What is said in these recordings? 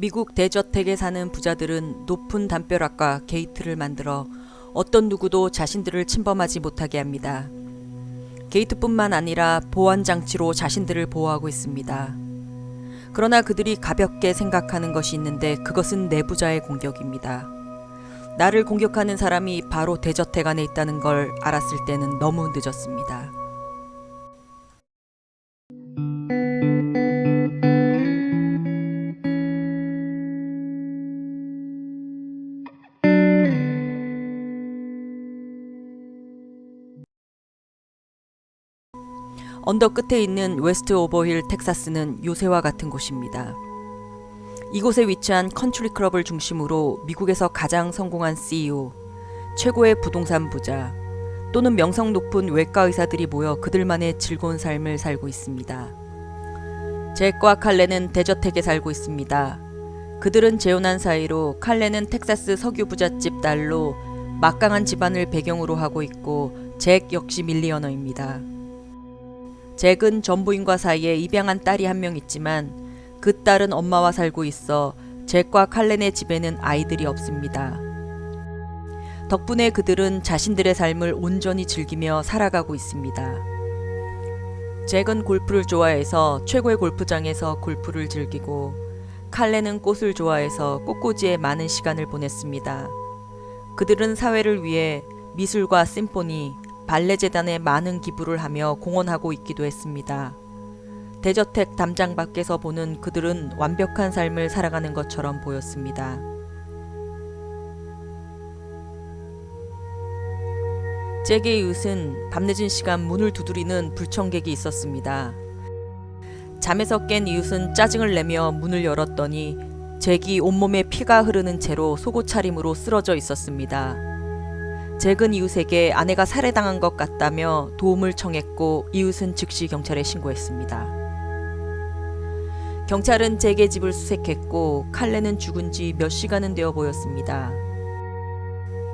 미국 대저택에 사는 부자들은 높은 담벼락과 게이트를 만들어 어떤 누구도 자신들을 침범하지 못하게 합니다. 게이트뿐만 아니라 보안 장치로 자신들을 보호하고 있습니다. 그러나 그들이 가볍게 생각하는 것이 있는데 그것은 내부자의 공격입니다. 나를 공격하는 사람이 바로 대저택 안에 있다는 걸 알았을 때는 너무 늦었습니다. 언덕 끝에 있는 웨스트 오버힐 텍사스는 요새와 같은 곳입니다. 이곳에 위치한 컨트리 클럽을 중심으로 미국에서 가장 성공한 CEO, 최고의 부동산 부자 또는 명성 높은 외과 의사들이 모여 그들만의 즐거운 삶을 살고 있습니다. 잭과 칼레는 대저택에 살고 있습니다. 그들은 재혼한 사이로 칼레는 텍사스 석유 부잣집 딸로 막강한 집안을 배경으로 하고 있고 잭 역시 밀리어너입니다. 잭은 전부인과 사이에 입양한 딸이 한 명 있지만 그 딸은 엄마와 살고 있어 잭과 칼렌의 집에는 아이들이 없습니다. 덕분에 그들은 자신들의 삶을 온전히 즐기며 살아가고 있습니다. 잭은 골프를 좋아해서 최고의 골프장에서 골프를 즐기고 칼렌은 꽃을 좋아해서 꽃꽂이에 많은 시간을 보냈습니다. 그들은 사회를 위해 미술과 심포니, 발레재단에 많은 기부를 하며 공헌하고 있기도 했습니다. 대저택 담장 밖에서 보는 그들은 완벽한 삶을 살아가는 것처럼 보였습니다. 잭의 이웃은 밤늦은 시간 문을 두드리는 불청객이 있었습니다. 잠에서 깬 이웃은 짜증을 내며 문을 열었더니 잭이 온몸에 피가 흐르는 채로 속옷 차림으로 쓰러져 있었습니다. 잭은 이웃에게 아내가 살해당한 것 같다며 도움을 청했고 이웃은 즉시 경찰에 신고했습니다. 경찰은 잭의 집을 수색했고 칼레는 죽은 지 몇 시간은 되어 보였습니다.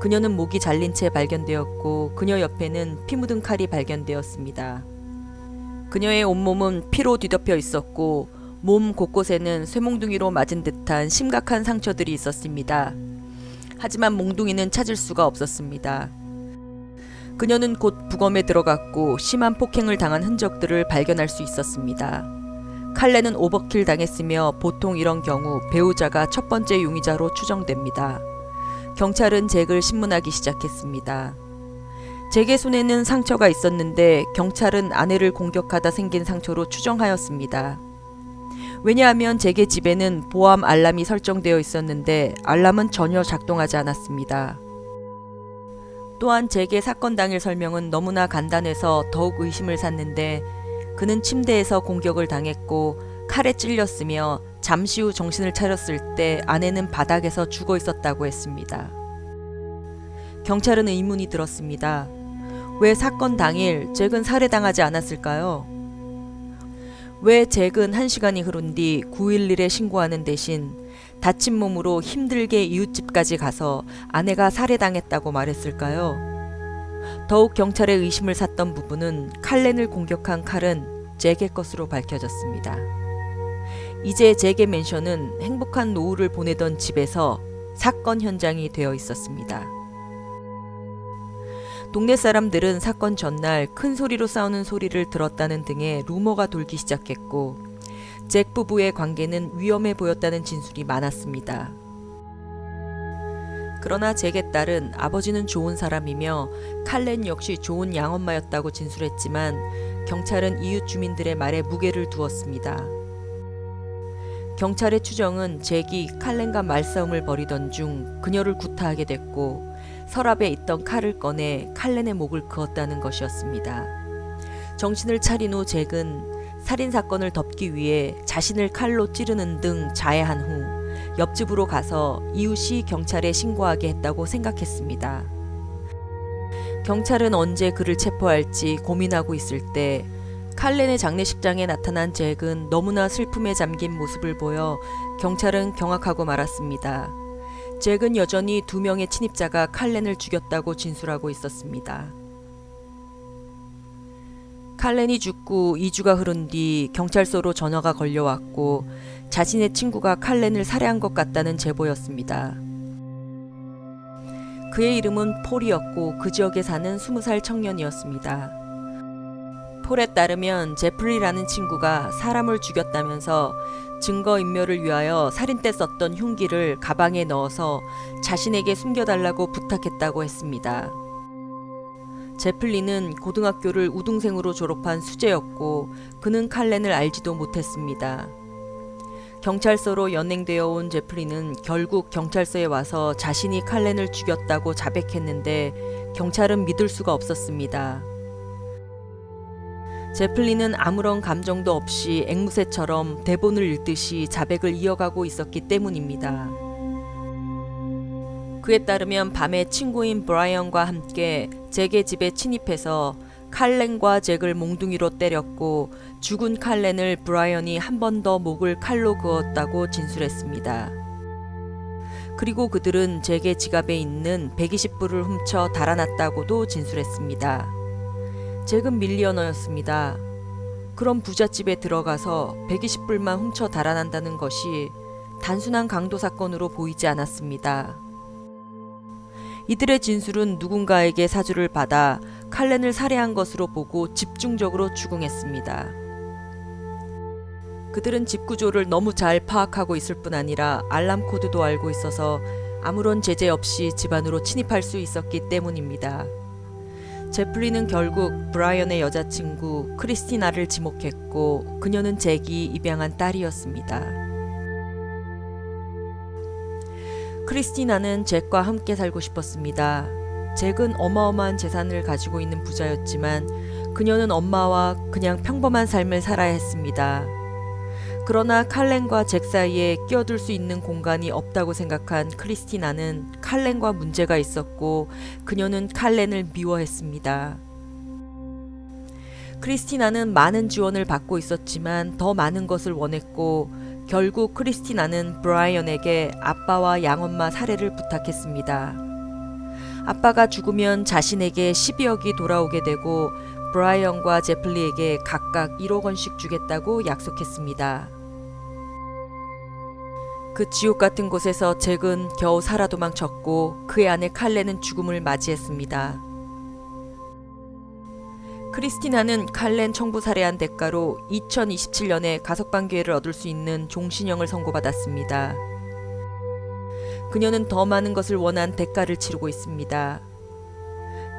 그녀는 목이 잘린 채 발견되었고 그녀 옆에는 피 묻은 칼이 발견되었습니다. 그녀의 온몸은 피로 뒤덮여 있었고 몸 곳곳에는 쇠몽둥이로 맞은 듯한 심각한 상처들이 있었습니다. 하지만 몽둥이는 찾을 수가 없었습니다. 그녀는 곧 부검에 들어갔고 심한 폭행을 당한 흔적들을 발견할 수 있었습니다. 칼레는 오버킬 당했으며 보통 이런 경우 배우자가 첫 번째 용의자로 추정됩니다. 경찰은 잭을 신문하기 시작했습니다. 잭의 손에는 상처가 있었는데 경찰은 아내를 공격하다 생긴 상처로 추정하였습니다. 왜냐하면 잭의 집에는 보안 알람이 설정되어 있었는데 알람은 전혀 작동하지 않았습니다. 또한 잭의 사건 당일 설명은 너무나 간단해서 더욱 의심을 샀는데 그는 침대에서 공격을 당했고 칼에 찔렸으며 잠시 후 정신을 차렸을 때 아내는 바닥에서 죽어 있었다고 했습니다. 경찰은 의문이 들었습니다. 왜 사건 당일 잭은 살해당하지 않았을까요? 왜 잭은 한 시간이 흐른 뒤 911에 신고하는 대신 다친 몸으로 힘들게 이웃집까지 가서 아내가 살해당했다고 말했을까요? 더욱 경찰의 의심을 샀던 부분은 칼렌을 공격한 칼은 잭의 것으로 밝혀졌습니다. 이제 잭의 맨션은 행복한 노후를 보내던 집에서 사건 현장이 되어 있었습니다. 동네 사람들은 사건 전날 큰 소리로 싸우는 소리를 들었다는 등의 루머가 돌기 시작했고 잭 부부의 관계는 위험해 보였다는 진술이 많았습니다. 그러나 잭의 딸은 아버지는 좋은 사람이며 칼렌 역시 좋은 양엄마였다고 진술했지만 경찰은 이웃 주민들의 말에 무게를 두었습니다. 경찰의 추정은 잭이 칼렌과 말싸움을 벌이던 중 그녀를 구타하게 됐고 서랍에 있던 칼을 꺼내 칼렌의 목을 그었다는 것이었습니다. 정신을 차린 후 잭은 살인 사건을 덮기 위해 자신을 칼로 찌르는 등 자해한 후 옆집으로 가서 이웃이 경찰에 신고하게 했다고 생각했습니다. 경찰은 언제 그를 체포할지 고민하고 있을 때 칼렌의 장례식장에 나타난 잭은 너무나 슬픔에 잠긴 모습을 보여 경찰은 경악하고 말았습니다. 잭은 여전히 두 명의 침입자가 칼렌을 죽였다고 진술하고 있었습니다. 칼렌이 죽고 2주가 흐른 뒤 경찰서로 전화가 걸려왔고 자신의 친구가 칼렌을 살해한 것 같다는 제보였습니다. 그의 이름은 폴이었고 그 지역에 사는 20살 청년이었습니다. 폴에 따르면 제플리라는 친구가 사람을 죽였다면서 증거 인멸을 위하여 살인 때 썼던 흉기를 가방에 넣어서 자신에게 숨겨달라고 부탁했다고 했습니다. 제플리는 고등학교를 우등생으로 졸업한 수재였고 그는 칼렌을 알지도 못했습니다. 경찰서로 연행되어 온 제플리는 결국 경찰서에 와서 자신이 칼렌을 죽였다고 자백했는데 경찰은 믿을 수가 없었습니다. 제플린은 아무런 감정도 없이 앵무새처럼 대본을 읽듯이 자백을 이어가고 있었기 때문입니다. 그에 따르면 밤에 친구인 브라이언과 함께 잭의 집에 침입해서 칼렌과 잭을 몽둥이로 때렸고 죽은 칼렌을 브라이언이 한 번 더 목을 칼로 그었다고 진술했습니다. 그리고 그들은 잭의 지갑에 있는 120불을 훔쳐 달아났다고도 진술했습니다. 잭은 밀리어너였습니다. 그런 부잣집에 들어가서 120불만 훔쳐 달아난다는 것이 단순한 강도 사건으로 보이지 않았습니다. 이들의 진술은 누군가에게 사주를 받아 칼렌을 살해한 것으로 보고 집중적으로 추궁했습니다. 그들은 집 구조를 너무 잘 파악하고 있을 뿐 아니라 알람 코드도 알고 있어서 아무런 제재 없이 집 안으로 침입할 수 있었기 때문입니다. 제플리는 결국 브라이언의 여자친구 크리스티나를 지목했고 그녀는 잭이 입양한 딸이었습니다. 크리스티나는 잭과 함께 살고 싶었습니다. 잭은 어마어마한 재산을 가지고 있는 부자였지만 그녀는 엄마와 그냥 평범한 삶을 살아야 했습니다. 그러나 칼렌과 잭 사이에 끼어들 수 있는 공간이 없다고 생각한 크리스티나는 칼렌과 문제가 있었고 그녀는 칼렌을 미워했습니다. 크리스티나는 많은 지원을 받고 있었지만 더 많은 것을 원했고 결국 크리스티나는 브라이언에게 아빠와 양엄마 살해를 부탁했습니다. 아빠가 죽으면 자신에게 12억이 돌아오게 되고 브라이언과 제플리에게 각각 1억 원씩 주겠다고 약속했습니다. 그 지옥 같은 곳에서 잭은 겨우 살아 도망쳤고 그의 아내 칼레는 죽음을 맞이했습니다. 크리스티나는 칼렌 청부 살해한 대가로 2027년에 가석방 기회를 얻을 수 있는 종신형을 선고받았습니다. 그녀는 더 많은 것을 원한 대가를 치르고 있습니다.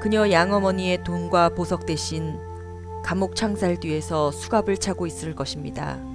그녀 양어머니의 돈과 보석 대신 감옥 창살 뒤에서 수갑을 차고 있을 것입니다.